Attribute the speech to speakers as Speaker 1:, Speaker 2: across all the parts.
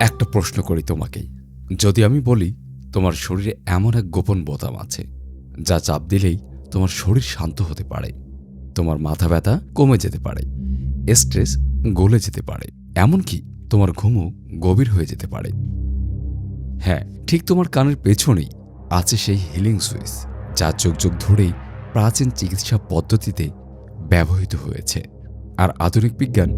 Speaker 1: একটা প্রশ্ন করি তোমাকে। যদি আমি বলি, তোমার শরীরে এমন এক গোপন বোতাম আছে, যা চাপ দিলেই তোমার শরীর শান্ত হতে পারে, তোমার মাথা ব্যথা কমে যেতে পারে, স্ট্রেস গলে যেতে পারে, এমনকি তোমার ঘুমও গভীর হয়ে যেতে পারে। হ্যাঁ ঠিক তোমার কানের পেছনেই আছে সেই হিলিং সুইচ, যা যুগ যুগ ধরেই প্রাচীন চিকিৎসা পদ্ধতিতে ব্যবহৃত হয়েছে, আর আধুনিক বিজ্ঞান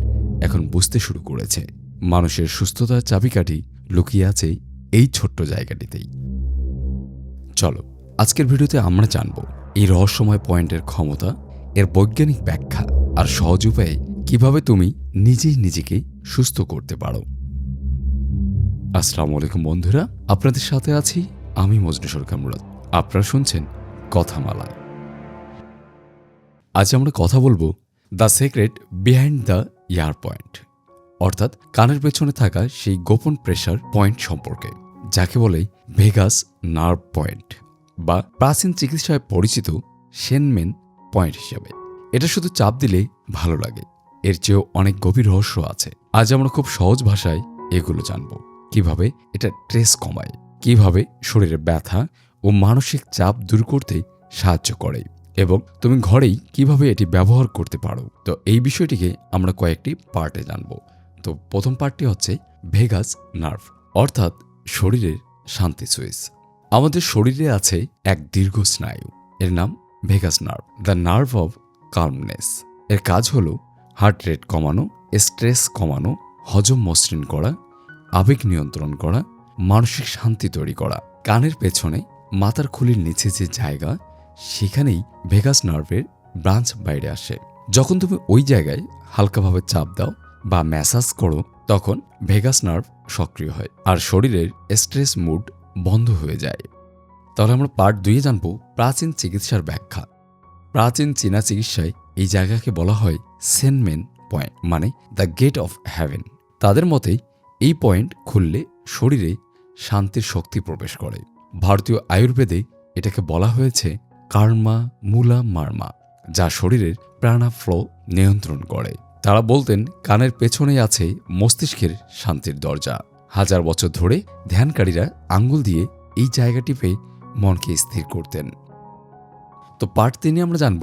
Speaker 1: এখন বুঝতে শুরু করেছে। মানুষের সুস্থতার চাবিকাঠি লুকিয়ে আছে এই ছোট্ট জায়গাটিতেই। চলো, আজকের ভিডিওতে আমরা জানব এই রহস্যময় পয়েন্টের ক্ষমতা, এর বৈজ্ঞানিক ব্যাখ্যা আর সহজ উপায়ে কীভাবে তুমি নিজেই নিজেকে সুস্থ করতে পারো। আসসালামু আলাইকুম বন্ধুরা, আপনাদের সাথে আছি আমি মজনু সরকার মুরাদ। আপনারা শুনছেন কথামালা। আজ আমরা কথা বলব the secret behind the ear point. অর্থাৎ কানের পেছনে থাকা সেই গোপন প্রেশার পয়েন্ট সম্পর্কে, যাকে বলে ভেগাস নার্ভ পয়েন্ট বা প্রাচীন চিকিৎসায় পরিচিত সেনমেন পয়েন্ট হিসাবে। এটা শুধু চাপ দিলে ভালো লাগে, এর চেয়েও অনেক গভীর রহস্য আছে। আজ আমরা খুব সহজ ভাষায় এগুলো জানব। কীভাবে এটা ট্রেস কমায়, কীভাবে শরীরে ব্যথা ও মানসিক চাপ দূর করতে সাহায্য করে এবং তুমি ঘরেই কীভাবে এটি ব্যবহার করতে পারো। তো এই বিষয়টিকে আমরা কয়েকটি পার্টে জানব। তো প্রথম পার্টটি হচ্ছে ভেগাস নার্ভ, অর্থাৎ শরীরের শান্তি সুইচ। আমাদের শরীরে আছে এক দীর্ঘ স্নায়ু, এর নাম vagus nerve, the nerve of calmness. এর কাজ হল হার্ট রেট কমানো, স্ট্রেস কমানো, হজম মসৃণ করা, আবেগ নিয়ন্ত্রণ করা, মানসিক শান্তি তৈরি করা। কানের পেছনে মাথার খুলির নিচে যে জায়গা, সেখানেই ভেগাস নার্ভের ব্রাঞ্চ বাইরে আসে। যখন তুমি ওই জায়গায় হালকাভাবে চাপ দাও বা ম্যাসাজ করো, তখন ভেগাস নার্ভ সক্রিয় হয় আর শরীরের স্ট্রেস মুড বন্ধ হয়ে যায়। তাহলে আমরা পার্ট দুইয়ে জানব প্রাচীন চিকিৎসার ব্যাখ্যা। প্রাচীন চীনা চিকিৎসায় এই জায়গাকে বলা হয় সেনমেন পয়েন্ট মানে দ্য গেট অফ হ্যাভেন। তাদের মতে এই পয়েন্ট খুললে শরীরে শান্তির শক্তি প্রবেশ করে। ভারতীয় আয়ুর্বেদে এটাকে বলা হয়েছে কার্মা মূলা মার্মা, যা শরীরের প্রাণা ফ্লো নিয়ন্ত্রণ করে। তারা বলতেন, কানের পেছনেই আছে মস্তিষ্কের শান্তির দরজা। হাজার বছর ধরে ধ্যানকারীরা আঙ্গুল দিয়ে এই জায়গাটি পেয়ে মনকে স্থির করতেন। তো পার্ট তিনে আমরা জানব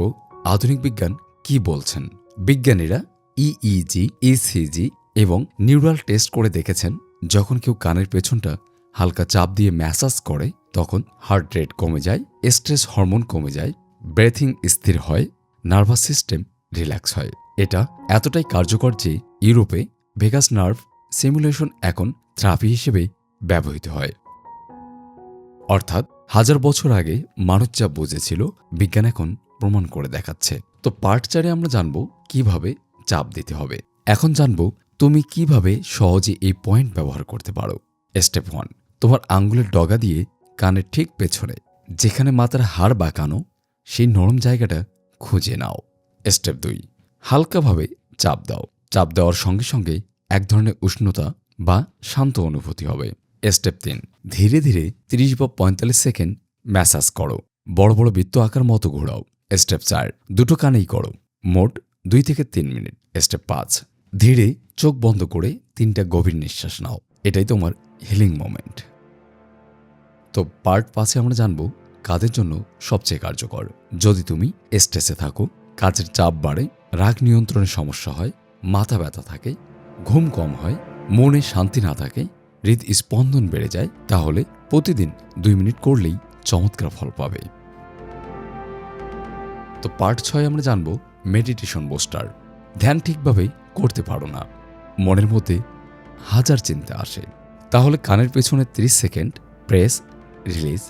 Speaker 1: আধুনিক বিজ্ঞান কি বলছেন। বিজ্ঞানীরা ইইজি ইসিজি এবং নিউরাল টেস্ট করে দেখেছেন, যখন কেউ কানের পেছনটা হালকা চাপ দিয়ে ম্যাসাজ করে, তখন হার্ট রেট কমে যায়, স্ট্রেস হরমোন কমে যায়, ব্রেথিং স্থির হয়, নার্ভাস সিস্টেম রিল্যাক্স হয়। এটা এতটাই কার্যকর যে ইউরোপে ভেগাস নার্ভ সিমুলেশন এখন থেরাপি হিসেবে ব্যবহৃত হয়। অর্থাৎ হাজার বছর আগে মানুষ যা বুঝেছিল বিজ্ঞান এখন প্রমাণ করে দেখাচ্ছে। তো পার্ট চারে আমরা জানব কীভাবে চাপ দিতে হবে। এখন জানব তুমি কীভাবে সহজে এই পয়েন্ট ব্যবহার করতে পারো। স্টেপ ওয়ান, তোমার আঙ্গুলের ডগা দিয়ে কানের ঠিক পেছনে, যেখানে মাথার হাড় বাঁকানো, সেই নরম জায়গাটা খুঁজে নাও। স্টেপ দুই হালকাভাবে চাপ দাও। চাপ দেওয়ার সঙ্গে সঙ্গে এক ধরনের উষ্ণতা বা শান্ত অনুভূতি হবে। স্টেপ তিন, ধীরে ধীরে তিরিশ বা পঁয়তাল্লিশ সেকেন্ড ম্যাসাজ করো। বড় বড় বৃত্ত আকার মতো ঘোরাও। স্টেপ চার, দুটো কানেই করো। মোট দুই থেকে তিন মিনিট। স্টেপ পাঁচ, ধীরে চোখ বন্ধ করে তিনটা গভীর নিঃশ্বাস নাও। এটাই তোমার হিলিং মোমেন্ট তো পার্ট পাঁচে আমরা জানব কাদের জন্য সবচেয়ে কার্যকর। যদি তুমি স্ট্রেসে থাকো, কাজের চাপ বাড়ে রাগ নিয়ন্ত্রণের সমস্যা হয়, মাথা ব্যথা থাকে, ঘুম কম হয়, মনে শান্তি না থাকে, হৃদ স্পন্দন বেড়ে যায়, তাহলে প্রতিদিন দুই মিনিট করলেই চমৎকার ফল পাবে। তো পার্ট ছয় আমরা জানব মেডিটেশন বোস্টার। ধ্যান ঠিকভাবে করতে পারো না। মনের মধ্যে হাজার চিন্তা আসে। তাহলে কানের পেছনে 30 second press, release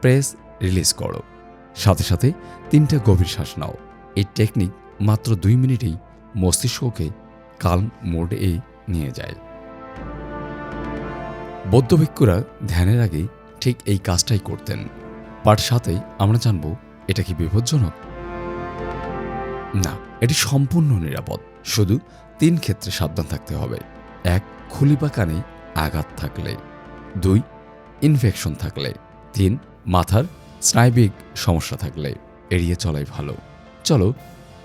Speaker 1: press, release করো। সাথে সাথে তিনটা গভীর শ্বাস নাও। এই টেকনিক মাত্র দুই মিনিটেই মস্তিষ্ককে কালম মোডে নিয়ে যায়। বৌদ্ধ ভিক্ষুরা ধ্যানের আগে ঠিক এই কাজটাই করতেন। পাঠ সাথে আমরা জানব, এটা কি বিপজ্জনক? না, এটি সম্পূর্ণ নিরাপদ। শুধু তিন ক্ষেত্রে সাবধান থাকতে হবে। এক খুলি বা কানে আঘাত থাকলে। দুই ইনফেকশন থাকলে। তিন, মাথার স্নায়বিক সমস্যা থাকলে। এড়িয়ে চলাই ভালো। চলো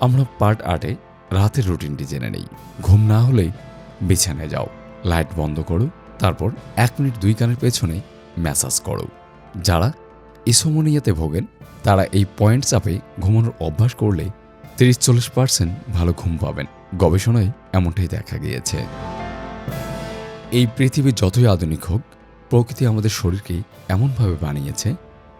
Speaker 1: আমরা পার্ট আটে রাতের রুটিনটি জেনে নেই। ঘুম না হলে বিছানায় যাও। লাইট বন্ধ করো, তারপর এক মিনিট দুই কানের পেছনে ম্যাসাজ করো। যারা ইসোমোনিয়াতে ভোগেন, তারা এই পয়েন্ট চাপে ঘুমানোর অভ্যাস করলে তিরিশ চল্লিশ পার্সেন্ট ভালো ঘুম পাবেন। গবেষণায় এমনটাই দেখা গিয়েছে। এই পৃথিবী যতই আধুনিক হোক, প্রকৃতি আমাদের শরীরকে এমনভাবে বানিয়েছে,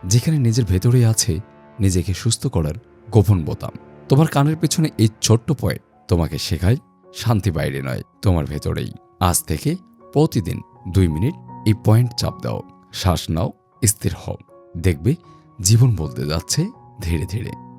Speaker 1: যেখানে নিজের ভেতরেই আছে নিজেকে সুস্থ করার গোপন বোতাম। তোমার কানের পেছনে এই ছোট্ট পয়েন্ট তোমাকে শেখায় শান্তি বাইরে নয়, তোমার ভেতরেই। আজ থেকে প্রতিদিন দুই মিনিট এই পয়েন্ট চাপ দাও, শ্বাস নাও, স্থির হও। দেখবে জীবন বলতে যাচ্ছে ধীরে ধীরে।